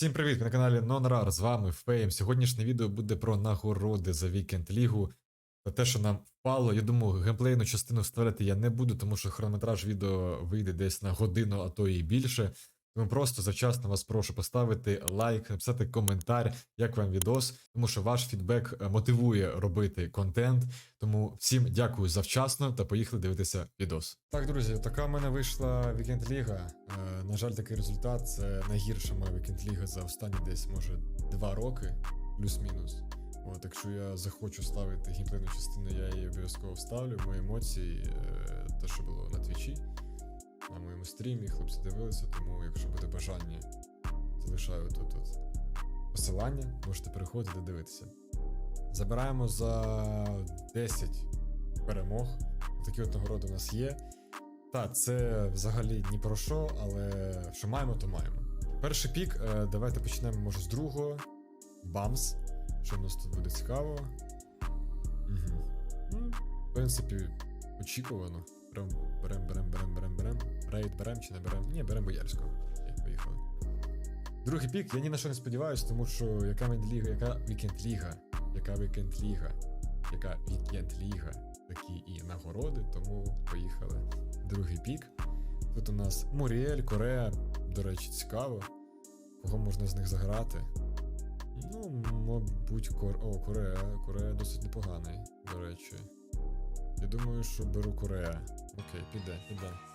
Всім привіт! На каналі NonRAR, з вами Фейм. Сьогоднішнє відео буде про нагороди за Вікенд Лігу. Та те, що нам впало, я думаю, геймплейну частину вставляти я не буду, тому що хронометраж відео вийде десь на годину, а то і більше. Тому просто завчасно вас прошу поставити лайк, написати коментар, як вам відос, тому що ваш фідбек е, мотивує робити контент. Тому всім дякую завчасно та поїхали дивитися відос. Так, друзі, така в мене вийшла Вікенд Ліга. Е, на жаль, такий результат це найгірша моя Вікенд Ліга за останні десь, може, два роки, плюс-мінус. От, якщо я захочу ставити геймплейну частину, я її обов'язково вставлю. Мої емоції, е, те, що було на твічі, на моєму стрімі, хлопці дивилися, тому якщо буде бажання, залишаю тут, посилання, можете переходити дивитися. Забираємо за 10 перемог. Такі от нагороди у нас є. Та, це взагалі ні про що, але що маємо, то маємо. Перший пік, е, давайте почнемо, може, з другого. Бамс. Що в нас тут буде цікаво? Угу. В принципі, очікувано. Прям Рейд берем чи не берем? Ні, берем Боярського. Поїхали. Другий пік, я ні на що не сподіваюся, тому що яка ліга, яка вікенд ліга, яка вікенд ліга, яка вікенд ліга, такі і нагороди, тому поїхали. Другий пік. Тут у нас Муріель, Корея, до речі, цікаво. Кого можна з них заграти? Ну, мабуть, Кор... О, Корея. Корея досить непоганий, до речі. Я думаю, що беру Корея. Окей, піде, піде.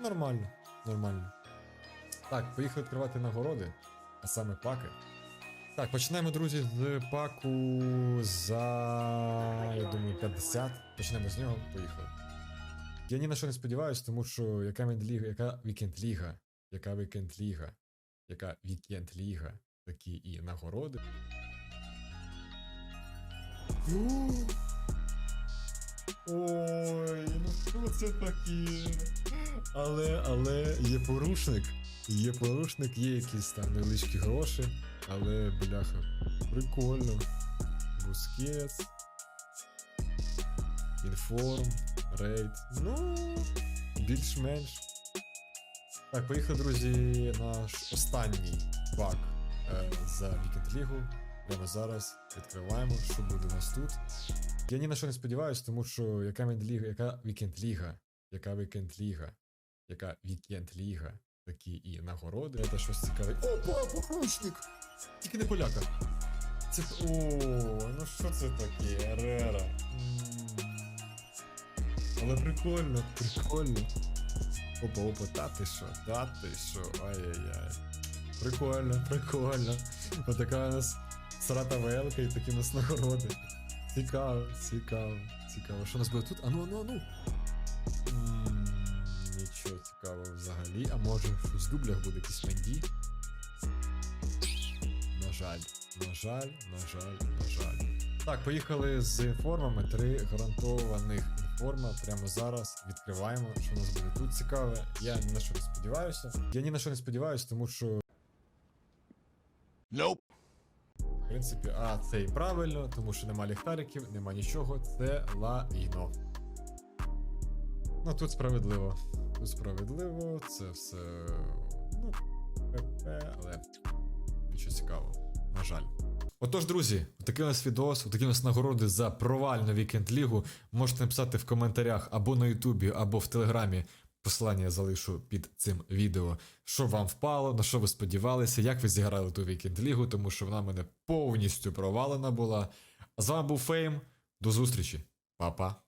Нормально, нормально. Так, поїхали відкривати нагороди, а саме паки. Так, почнемо, друзі, з паку за. Я думаю, 50. Почнемо з нього, поїхали. Я ні на що не сподіваюся, тому що яка ліга, яка вікенд ліга, яка вікенд ліга, яка вікенд ліга, такі і нагороди. Ой, ну що це таке? Але, але є порушник. Є порушник, є якісь там невеличкі гроші, але бляха, прикольно. Бускетс. Інформ, рейд. Ну, більш-менш. Так, поїхали, друзі, наш останній пак е, за Вікенд Лігу. Прямо зараз відкриваємо, що буде у нас тут. Я ні на що не сподіваюся, тому що яка ліга, яка Вікенд Ліга, яка Вікенд Ліга, яка Вікенд Ліга, такі і нагороди. Це щось цікаве. Опа, порушник! Тільки не поляка. Це. О, ну що це таке? Рера. Але прикольно, прикольно. Опа, опа, та ти що, та ти що, ай-яй-яй. Прикольно, прикольно. Отака у нас срата велка і такі у нас нагороди. Цікаво, цікаво, цікаво. Що у нас буде тут? Ану, ану, ану. Нічого цікавого взагалі. А може щось в дублях буде якийсь менді? На жаль, на жаль, на жаль, на жаль. Так, поїхали з інформами. Три гарантованих інформа. Прямо зараз відкриваємо, що у нас буде тут цікаве. Я ні на що не сподіваюся. Я ні на що не сподіваюся, тому що. Nope. В принципі, а це і правильно, тому що нема ліхтариків, нема нічого, це лайно. Ну тут справедливо. Справедливо, це все. Ну, ПП, але нічого цікавого. На жаль. Отож, друзі, такий у нас відос, такі у нас нагороди за провальну вікенд лігу. Можете написати в коментарях або на Ютубі, або в Телеграмі. Посилання я залишу під цим відео. Що вам впало, на що ви сподівалися, як ви зіграли ту вікенд лігу, тому що вона мене повністю провалена була. А з вами був Фейм. До зустрічі, Па-па.